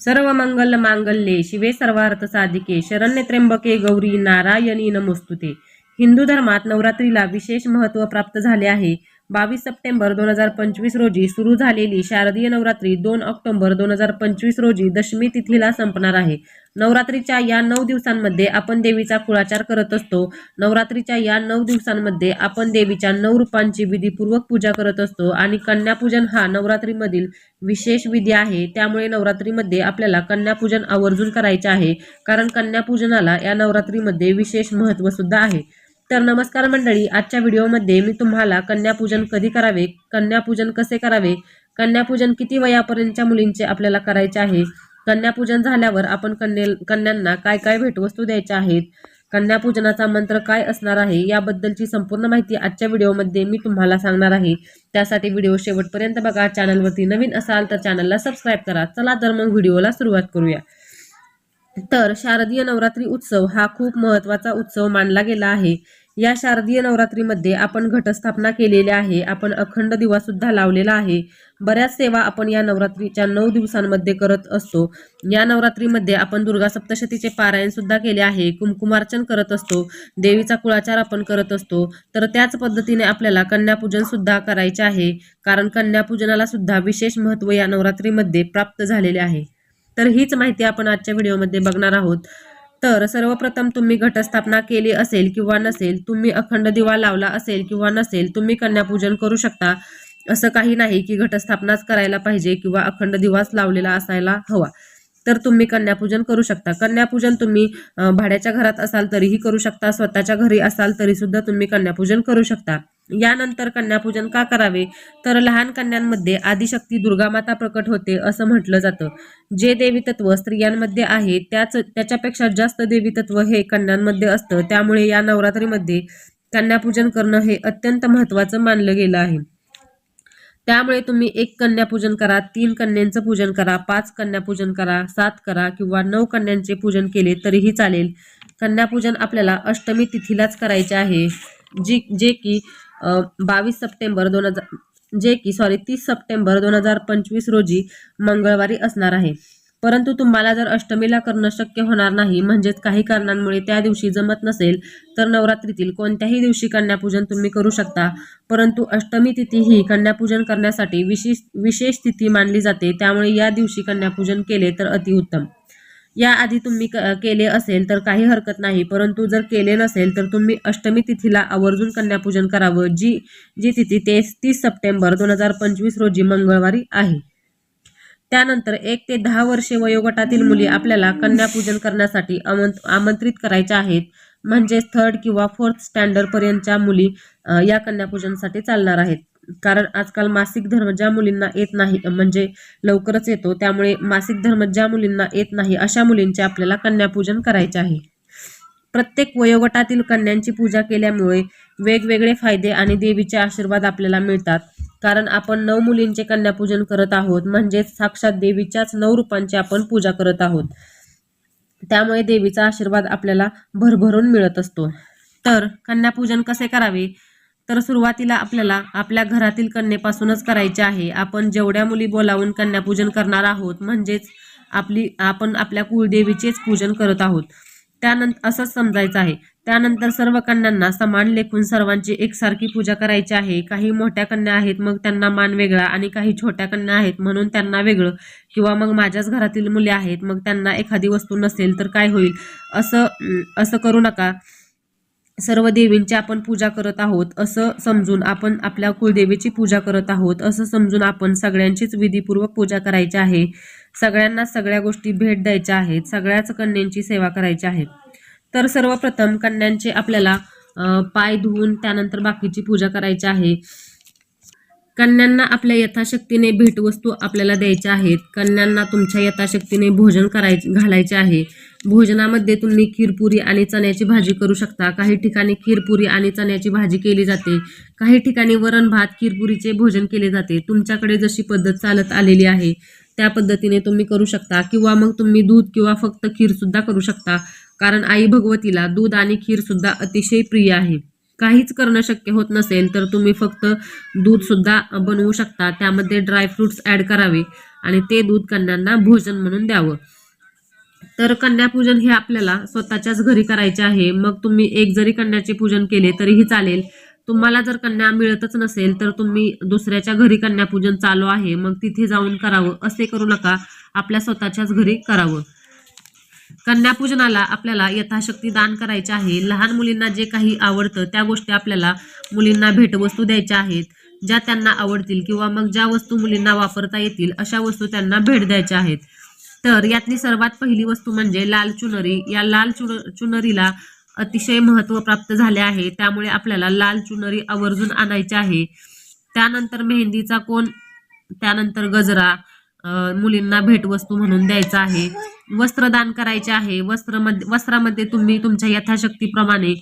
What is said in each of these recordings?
सर्व मंगल मांगल्ये शिवे सर्वार्थ साधिके शरण्य त्र्यंबके गौरी नारायणी नमोस्तुते. हिंदू धर्मात नवरात्रीला विशेष महत्त्व प्राप्त झाले आहे. बावीस सप्टेंबर दोन हजार पंचवीस रोजी सुरू झालेली शारदीय नवरात्री दोन ऑक्टोबर दोन हजार पंचवीस रोजी दशमी तिथीला संपणार आहे. नवरात्रीच्या या नऊ दिवसांमध्ये आपण देवीचा कुळाचार करत असतो. नवरात्रीच्या या नऊ दिवसांमध्ये आपण देवीच्या नऊ रूपांची विधीपूर्वक पूजा करत असतो आणि कन्यापूजन हा नवरात्रीमधील विशेष विधी आहे. त्यामुळे नवरात्रीमध्ये आपल्याला कन्यापूजन आवर्जून करायचे आहे. कारण कन्यापूजनाला या नवरात्रीमध्ये विशेष महत्त्वसुद्धा आहे. तर नमस्कार मंडळी आजच्या व्हिडिओमध्ये मी तुम्हाला कन्यापूजन कधी करावे कन्यापूजन कसे करावे कन्यापूजन किती वयापर्यंतच्या मुलींचे आपल्याला करायचे आहे कन्यापूजन झाल्यावर आपण कन्ये कन्यांना काय काय भेटवस्तू द्यायच्या आहेत कन्यापूजनाचा मंत्र काय असणार आहे याबद्दलची संपूर्ण माहिती आजच्या व्हिडिओमध्ये मी तुम्हाला सांगणार आहे. त्यासाठी व्हिडिओ शेवटपर्यंत बघा चॅनलवरती नवीन असाल तर चॅनलला सबस्क्राईब करा. चला तर मग व्हिडिओला सुरुवात करूया. तर शारदीय नवरात्री उत्सव हा खूप महत्त्वाचा उत्सव मानला गेला आहे. या शारदीय नवरात्रीमध्ये आपण घटस्थापना केलेली आहे. आपण अखंड दिवा सुद्धा लावलेला आहे. बऱ्याच सेवा आपण या नवरात्रीच्या नऊ दिवसांमध्ये करत असतो. या नवरात्रीमध्ये आपण दुर्गा सप्तशतीचे पारायण सुद्धा केले आहे. कुमकुमार्चन करत असतो. देवीचा कुळाचार आपण करत असतो. तर त्याच पद्धतीने आपल्याला कन्यापूजन सुद्धा करायचे आहे. कारण कन्यापूजनाला सुद्धा विशेष महत्त्व या नवरात्रीमध्ये प्राप्त झालेले आहे. तर हीच माहिती आपण आजच्या व्हिडिओमध्ये बघणार आहोत. तर सर्वप्रथम तुम्ही घटस्थापना केली असेल किंवा नसेल तुम्ही अखंड दिवा लावला असेल किंवा नसेल तुम्ही कन्यापूजन करू शकता. असं काही नाही की घटस्थापनाच करायला पाहिजे किंवा अखंड दिवाच लावलेला असायला हवा. तर तुम्ही कन्यापूजन करू शकता. कन्यापूजन तुम्ही भाड्याच्या घरात असाल तरीही करू शकता स्वतःच्या घरी असाल तरी सुद्धा तुम्ही कन्यापूजन करू शकता. यानंतर कन्यापूजन का करावे? तर लहान कन्यांमध्ये आदिशक्ती दुर्गामाता प्रकट होते असं म्हटलं जातं. जे देवी तत्व स्त्रियांमध्ये आहे त्याच त्याच्यापेक्षा जास्त देवी तत्व हे कन्यांमध्ये असतं. त्यामुळे या नवरात्रीमध्ये कन्यापूजन करणं हे अत्यंत महत्त्वाचं मानलं गेलं आहे. त्यामुळे तुम्ही एक कन्यापूजन करा तीन कन्यांचं पूजन करा पाच कन्यापूजन करा सात करा किंवा नऊ कन्यांचे पूजन केले तरीही चालेल. कन्यापूजन आपल्याला अष्टमी तिथीलाच करायचे आहे. जी जे की बावीस सप्टेंबर दोन हजार जे की सॉरी तीस सप्टेंबर दोन हजार पंचवीस रोजी मंगळवारी असणार आहे. परंतु तुम्हाला जर अष्टमीला करणं शक्य होणार नाही म्हणजेच काही कारणांमुळे त्या दिवशी जमत नसेल तर नवरात्रीतील कोणत्याही दिवशी कन्यापूजन तुम्ही करू शकता. परंतु अष्टमी तिथी ही कन्यापूजन करण्यासाठी विशेष विशेष तिथी मानली जाते. त्यामुळे या दिवशी कन्यापूजन केले तर अतिउत्तम. याआधी तुम्ही क केले असेल तर काही हरकत नाही. परंतु जर केले नसेल तर तुम्ही अष्टमी तिथीला आवर्जून कन्यापूजन करावं जी जी तिथी ते तीस सप्टेंबर दोन हजार पंचवीस रोजी मंगळवारी आहे. त्यानंतर एक ते दहा वर्षे वयोगटातील मुली आपल्याला कन्यापूजन करण्यासाठी आमंत आमंत्रित करायच्या आहेत. म्हणजेच थर्ड किंवा फोर्थ स्टँडर्ड पर्यंतच्या मुली या कन्यापूजनसाठी चालणार आहेत. कारण आजकाल मासिक धर्म ज्या मुलींना येत नाही म्हणजे लवकरच येतो त्यामुळे मासिक धर्म ज्या मुलींना येत नाही अशा मुलींचे आपल्याला कन्यापूजन करायचे आहे. प्रत्येक वयोगटातील कन्यांची पूजा केल्यामुळे वेगवेगळे फायदे आणि देवीचे आशीर्वाद आपल्याला मिळतात. कारण आपण नऊ मुलींचे कन्यापूजन करत आहोत म्हणजेच साक्षात देवीच्याच नऊ रूपांची आपण पूजा करत आहोत. त्यामुळे देवीचा आशीर्वाद आपल्याला भरभरून मिळत असतो. तर कन्यापूजन कसे करावे? तर सुरुवातीला आपल्याला आपल्या घरातील कन्येपासूनच करायचे आहे. आपण जेवढ्या मुली बोलावून कन्यापूजन करणार आहोत म्हणजेच आपली आपण आपल्या कुळदेवीचेच पूजन करत आहोत. त्यानंतर असंच समजायचं आहे. त्यानंतर सर्व कन्यांना समान लेखून सर्वांची एकसारखी पूजा करायची आहे. काही मोठ्या कन्या आहेत मग त्यांना मान वेगळा आणि काही छोट्या कन्या आहेत म्हणून त्यांना वेगळं. किंवा मग माझ्याच घरातील मुले आहेत मग त्यांना एखादी वस्तू नसेल तर काय होईल? असं असं करू नका. सर्व देवींची आपण पूजा करत आहोत असं समजून आपण आपल्या कुलदेवीची पूजा करत आहोत असं समजून आपण सगळ्यांचीच विधीपूर्वक पूजा करायची आहे. सगळ्यांना सगळ्या गोष्टी भेट द्यायच्या आहेत सगळ्याच कन्यांची सेवा करायची आहे. तर सर्वप्रथम कन्यांचे आपल्याला पाय धुवून त्यानंतर बाकीची पूजा करायची आहे. कन्यांना आपल्या यथाशक्तीने भेटवस्तू आपल्याला द्यायच्या आहेत. कन्यांना तुमच्या यथाशक्तीने भोजन करायचे घालायचे आहे. भोजनामध्ये तुम्ही खीरपुरी आणि चण्याची भाजी करू शकता. काही ठिकाणी खीरपुरी आणि चण्याची भाजी केली जाते. काही ठिकाणी वरण भात खीरपुरीचे भोजन केले जाते. तुमच्याकडे जशी पद्धत चालत आलेली आहे त्या पद्धतीने तुम्ही करू शकता किंवा मग तुम्ही दूध किंवा फक्त खीरसुद्धा करू शकता. कारण आई भगवतीला दूध आणि खीरसुद्धा अतिशय प्रिय आहे. काहीच करणं शक्य होत नसेल तर तुम्ही फक्त दूधसुद्धा बनवू शकता. त्यामध्ये ड्रायफ्रुट्स ॲड करावे आणि ते दूध कन्यांना भोजन म्हणून द्यावं. तर कन्यापूजन हे आपल्याला स्वतःच्याच घरी करायचे आहे. मग तुम्ही एक जरी कन्याचे पूजन केले तरीही चालेल. तुम्हाला जर कन्या मिळतच नसेल तर तुम्ही दुसऱ्याच्या घरी कन्यापूजन चालू आहे. मग तिथे जाऊन करावं. असे करू नका. आपल्या स्वतःच्याच घरी करावं. कन्यापूजनाला आपल्याला यथाशक्ती दान करायचे आहे. लहान मुलींना जे काही आवडतं त्या गोष्टी आपल्याला मुलींना भेटवस्तू द्यायच्या आहेत. ज्या त्यांना आवडतील किंवा मग ज्या वस्तू मुलींना वापरता येतील अशा वस्तू त्यांना भेट द्यायच्या आहेत. तर यातली सर्वात पहिली वस्तू म्हणजे लाल चुनरी. या लाल चुन चुनरीला अतिशय महत्त्व प्राप्त झाले आहे. त्यामुळे आपल्याला लाल चुनरी आवर्जून आणायची आहे. त्यानंतर मेहंदीचा कोण त्यानंतर गजरा मुलींना भेटवस्तू म्हणून द्यायचा आहे. वस्त्रदान करायचे आहे. वस्त्रमध्ये वस्त्रामध्ये तुम्ही तुमच्या यथाशक्तीप्रमाणे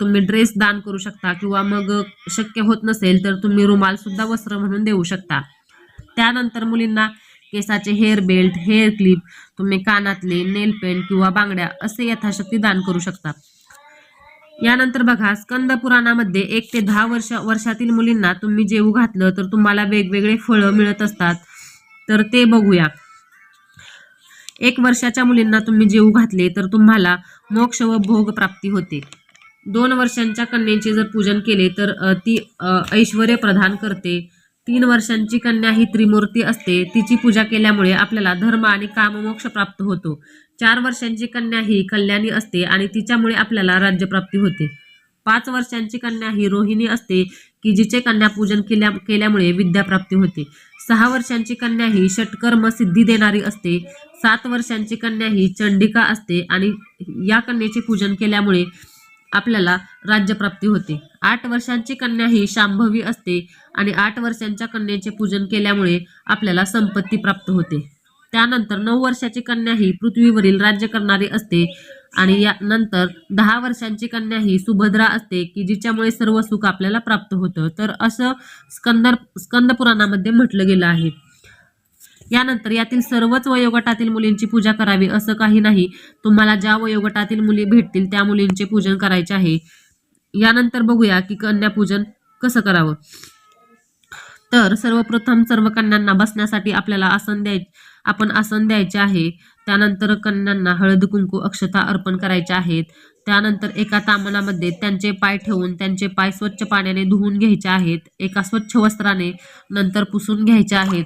तुम्ही ड्रेस दान करू शकता किंवा मग शक्य होत नसेल तर तुम्ही रुमाल सुद्धा वस्त्र म्हणून देऊ शकता. त्यानंतर मुलींना केसाचे हेअर बेल्ट हेअर क्लिप तुम्ही कानातले नेल पेंट किंवा बांगड्या असे यथाशक्ती दान करू शकता. यानंतर बघा स्कंद पुराणामध्ये एक ते दहा वर्ष वर्षातील मुलींना तुम्ही जेवू घातलं तर तुम्हाला वेगवेगळे फळं मिळत असतात. तर ते बघूया. एक वर्षाच्या मुलींना तुम्ही जेऊ घातले तर तुम्हाला मोक्ष व भोग प्राप्ती होते. दोन वर्षांच्या कन्येचे जर पूजन केले तर ती ऐश्वर प्रदान करते. तीन वर्षांची कन्या ही त्रिमूर्ती असते. तिची पूजा केल्यामुळे आपल्याला धर्म आणि काममोक्ष प्राप्त होतो. चार वर्षांची कन्या ही कल्याणी असते आणि तिच्यामुळे आपल्याला राज्यप्राप्ती होते. पाच वर्षांची कन्या ही रोहिणी असते. की जिचे कन्या पूजन केल्या केल्यामुळे विद्याप्राप्ती होते. सहा वर्षांची कन्या ही षटकर्म सिद्धी देणारी असते. सात वर्षांची कन्या ही चंडिका असते आणि या कन्येचे पूजन केल्यामुळे आपल्याला राज्यप्राप्ती होते. आठ वर्षांची कन्या ही शांभवी असते आणि आठ वर्षांच्या कन्येचे पूजन केल्यामुळे आपल्याला संपत्ती प्राप्त होते. त्यानंतर नऊ वर्षाची कन्या ही पृथ्वीवरील राज्य करणारी असते. आणि या नंतर दहा वर्षांची कन्या ही सुभद्रा असते की जिच्यामुळे सर्व सुख आपल्याला प्राप्त होतं. तर असं स्कंदर स्कंद पुराणामध्ये म्हटलं गेलं आहे. यानंतर यातील सर्वच वयोगटातील मुलींची पूजा करावी असं काही नाही. तुम्हाला ज्या वयोगटातील मुली भेटतील त्या मुलींचे पूजन करायचे आहे. यानंतर बघूया की कन्यापूजन कसं करावं. तर सर्वप्रथम सर्व कन्यांना बसण्यासाठी आपल्याला आसन द्याय आपण आसन द्यायचे आहे. त्यानंतर कन्यांना हळद कुंकू अक्षता अर्पण करायचे आहेत. त्यानंतर एका तामणामध्ये त्यांचे पाय ठेवून त्यांचे पाय स्वच्छ पाण्याने धुवून घ्यायचे आहेत. एका स्वच्छ वस्त्राने नंतर पुसून घ्यायचे आहेत.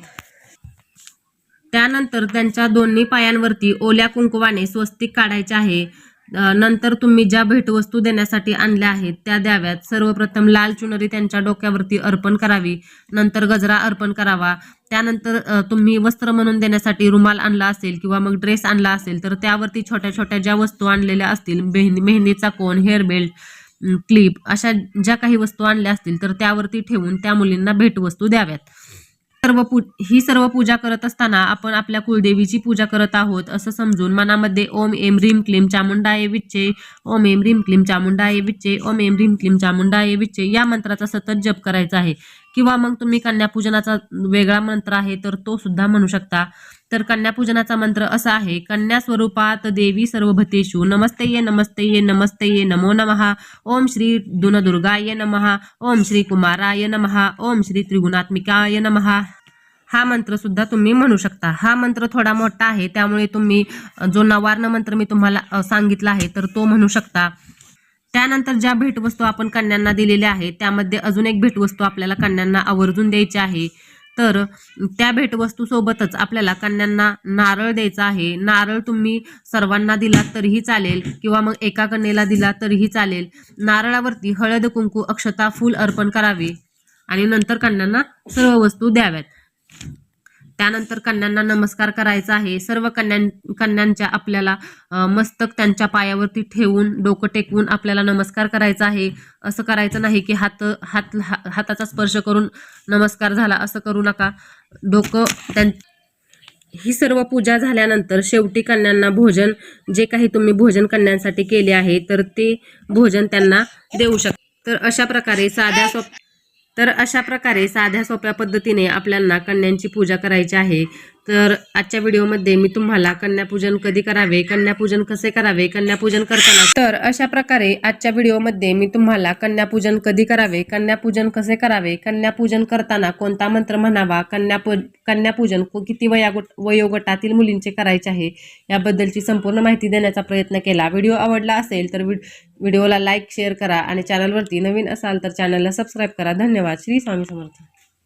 त्यानंतर त्यांच्या दोन्ही पायांवरती ओल्या कुंकवाने स्वस्तिक काढायचे आहे. नंतर तुम्ही ज्या भेटवस्तू देण्यासाठी आणल्या आहेत त्या द्याव्यात. सर्वप्रथम लाल चुनरी त्यांच्या डोक्यावरती अर्पण करावी. नंतर गजरा अर्पण करावा. त्यानंतर तुम्ही वस्त्र म्हणून देण्यासाठी रुमाल आणला असेल किंवा मग ड्रेस आणला असेल तर त्यावरती छोट्या छोट्या ज्या वस्तू आणलेल्या असतील मेहंदी मेहंदीचा कोण हेअर बेल्ट क्लिप अशा ज्या काही वस्तू आणल्या असतील तर त्यावरती ठेवून त्या मुलींना भेटवस्तू द्याव्यात. सर्व पू ही सर्व पूजा करत असताना आपण आपल्या कुलदेवीची पूजा करत आहोत असं समजून मनामध्ये ओम एम ह्रीम क्लीम चामुंडाये विच्चे ओम एम ह्रीम क्लीम चामुंडाये विच्चे ओम एम ह्रीम क्लीम चामुंडाये विच्चे या मंत्राचा सतत जप करायचा आहे. किंवा मग तुम्ही कन्यापूजनाचा वेगळा मंत्र आहे तर तो सुद्धा म्हणू शकता. तर कन्यापूजनाचा मंत्र असा आहे कन्या स्वरूपात देवी सर्वभतेषु नमस्ते ये नमस्ते ये नमस्ते ये नमो नमः ओम श्री दुनदुर्गाय नमः ओम श्री कुमाराय नमः ओम श्री त्रिगुणात्मिकाय नमः. हा मंत्र सुद्धा तुम्ही म्हणू शकता. हा मंत्र थोडा मोठा आहे त्यामुळे तुम्ही जो नवार्ण मंत्र मी तुम्हाला सांगितला आहे तर तो म्हणू शकता. त्यानंतर ज्या भेटवस्तू आपण कन्यांना दिलेल्या आहेत त्यामध्ये अजून एक भेटवस्तू आपल्याला कन्यांना आवर्जून द्यायची आहे. तर त्या भेटवस्तूसोबतच आपल्याला कन्यांना नारळ द्यायचा आहे. नारळ तुम्ही सर्वांना दिलात तरीही चालेल किंवा मग एका कन्येला दिला तरीही चालेल. नारळावरती हळद कुंकू अक्षता फूल अर्पण करावे आणि नंतर कन्यांना सर्व वस्तू द्याव्यात. त्यानंतर कन्यांना नमस्कार करायचा आहे. सर्व कन्यां कन्यांच्या आपल्याला मस्तक त्यांच्या पायावरती ठेवून डोकं टेकवून आपल्याला नमस्कार करायचा आहे. असं करायचं नाही की हात हात हाताचा स्पर्श करून नमस्कार झाला असं करू नका. डोकं त्यां ही सर्व पूजा झाल्यानंतर शेवटी कन्यांना भोजन जे काही तुम्ही भोजन कन्यांसाठी केले आहे तर ते भोजन त्यांना देऊ शकता तर अशा प्रकारे साध्या सोप तर अशा प्रकारे साध्या सोप्या पद्धतीने आपल्याला कन्यांची पूजा करायची आहे. तर आजच्या व्हिडिओमध्ये मी तुम्हाला कन्यापूजन कधी करावे कन्यापूजन कसे करावे कन्यापूजन करताना तर अशा प्रकारे आजच्या व्हिडिओमध्ये मी तुम्हाला कन्यापूजन कधी करावे कन्यापूजन कसे करावे कन्यापूजन करताना कोणता मंत्र म्हणावा कन्यापू कन्यापूजन को- किती वयागट वयोगटातील मुलींचे करायचे आहे याबद्दलची संपूर्ण माहिती देण्याचा प्रयत्न केला. व्हिडिओ आवडला असेल तर व्हिडिओला लाईक शेअर करा आणि चॅनलवरती नवीन असाल तर चॅनलला सबस्क्राईब करा. धन्यवाद. श्री स्वामी समर्थ.